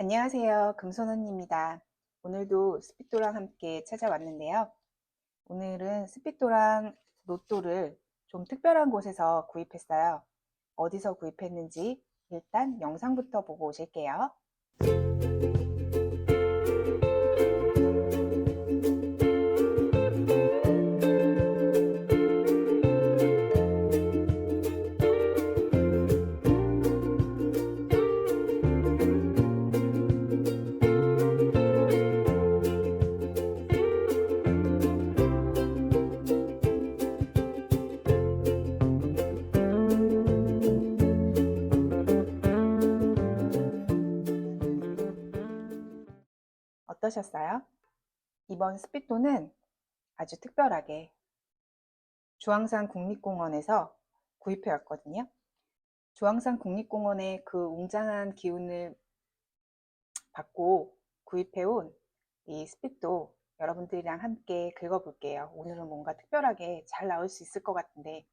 안녕하세요. 금손언니입니다. 오늘도 스피또랑 함께 찾아왔는데요. 오늘은 스피또랑 로또를 좀 특별한 곳에서 구입했어요. 어디서 구입했는지 일단 영상부터 보고 오실게요. 어떠셨어요? 이번 스피또는 아주 특별하게 주황산 국립공원에서 구입해 왔거든요. 주황산 국립공원의 그 웅장한 기운을 받고 구입해 온 이 스피또 여러분들이랑 함께 긁어볼게요. 오늘은 뭔가 특별하게 잘 나올 수 있을 것 같은데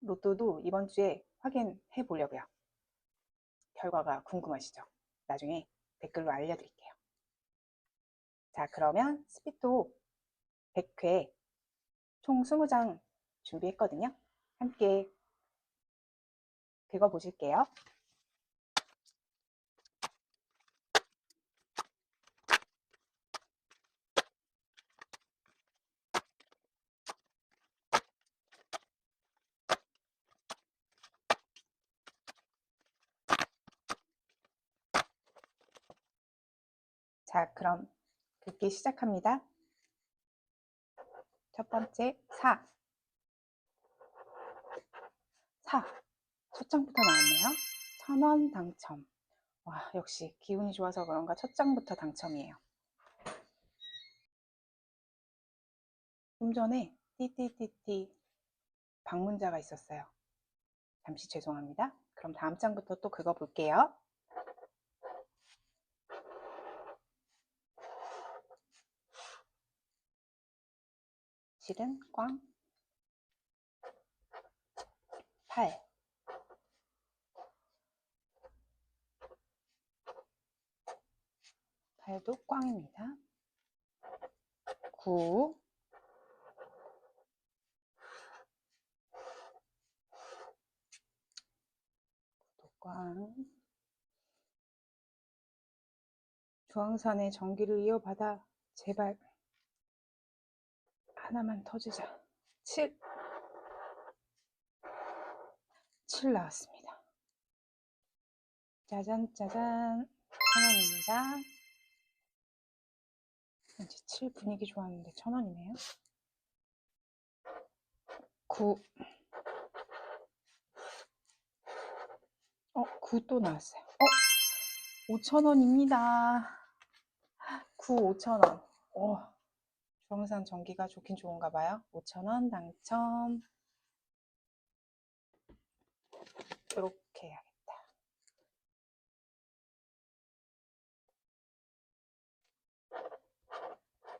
로또도 이번 주에 확인해 보려고요. 결과가 궁금하시죠? 나중에 댓글로 알려드릴게요. 자, 그러면 스피또 100회 총 20장 준비했거든요. 함께 긁어보실게요. 자, 그럼 긁기 시작합니다. 첫 번째 4. 4. 첫 장부터 나왔네요. 천 원 당첨. 와, 역시 기운이 좋아서 그런가 첫 장부터 당첨이에요. 좀 전에 띠띠띠띠 방문자가 있었어요. 잠시 죄송합니다. 그럼 다음 장부터 또 긁어볼게요. 실은 꽝. 8 8도 꽝입니다. 9 9도 꽝. 주황산의 전기를 이어받아 제발 하나만 터지자. 7. 7 나왔습니다. 짜잔, 짜잔. 천원입니다. 왠지 7 분위기 좋았는데 천원이네요. 9. 어, 9 또 나왔어요. 어, 5천원입니다. 9, 5천원. 오. 주황산 전기가 좋긴 좋은가 봐요. 5,000원 당첨. 이렇게 해야겠다.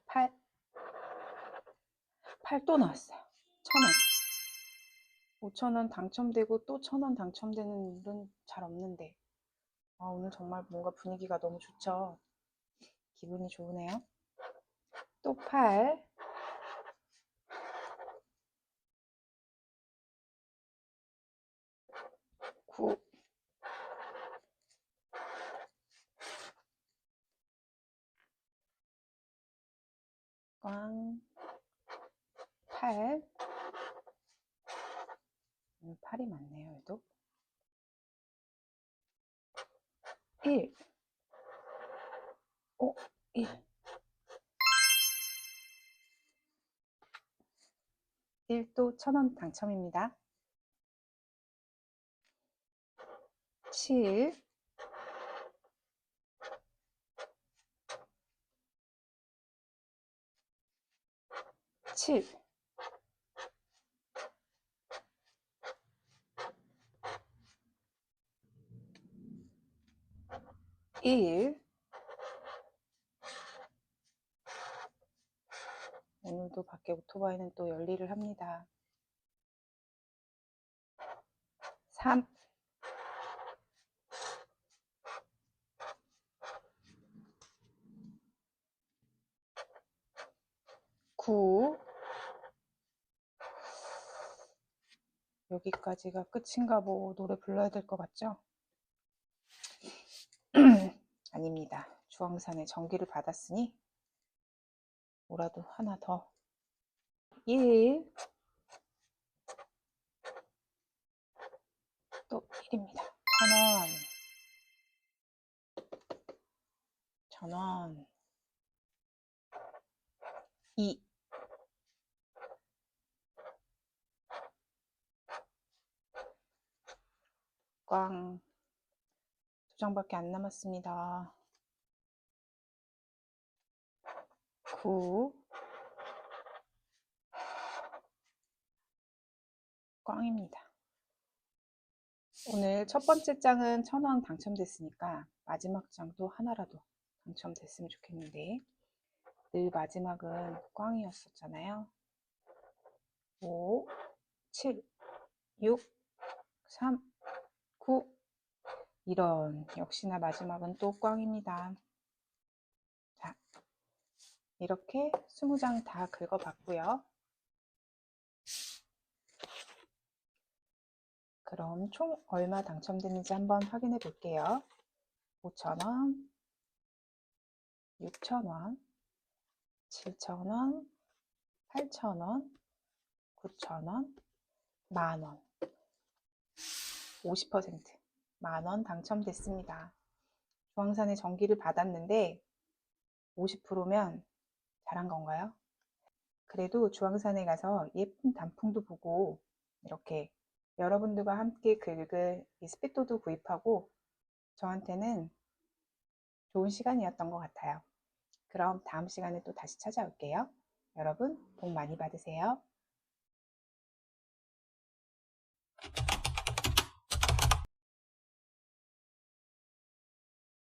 팔. 8또 나왔어요. 1,000원. 5,000원 당첨되고 또 1,000원 당첨되는 일은 잘 없는데. 아, 오늘 정말 뭔가 분위기가 너무 좋죠. 기분이 좋으네요. 또 8. 구 꽝 8. 음, 8이 많네요, 얘도. 1. 어, 1. 1도 1,000원 당첨입니다. 7 7 1 또 밖에 오토바이는 또 열일을 합니다. 3. 9 여기까지가 끝인가 보 노래 불러야 될 것 같죠? 아닙니다. 주황산에 전기를 받았으니 뭐라도 하나 더 1, 또 1입니다. 천원, 천원, 2, 꽝, 두 장밖에 안 남았습니다. 9, 꽝입니다. 오늘 첫 번째 장은 천 원 당첨됐으니까 마지막 장도 하나라도 당첨됐으면 좋겠는데 늘 마지막은 꽝이었었잖아요. 5, 7, 6, 3, 9 이런 역시나 마지막은 또 꽝입니다. 자, 이렇게 20장 다 긁어봤고요. 그럼 총 얼마 당첨됐는지 한번 확인해 볼게요. 5,000원, 6,000원, 7,000원, 8,000원, 9,000원, 만원. 50% 만원 당첨됐습니다. 주황산에 전기를 받았는데 50%면 잘한 건가요? 그래도 주황산에 가서 예쁜 단풍도 보고 이렇게 여러분들과 함께 이 스피또도 구입하고 저한테는 좋은 시간이었던 것 같아요. 그럼 다음 시간에 또 다시 찾아올게요. 여러분 복 많이 받으세요.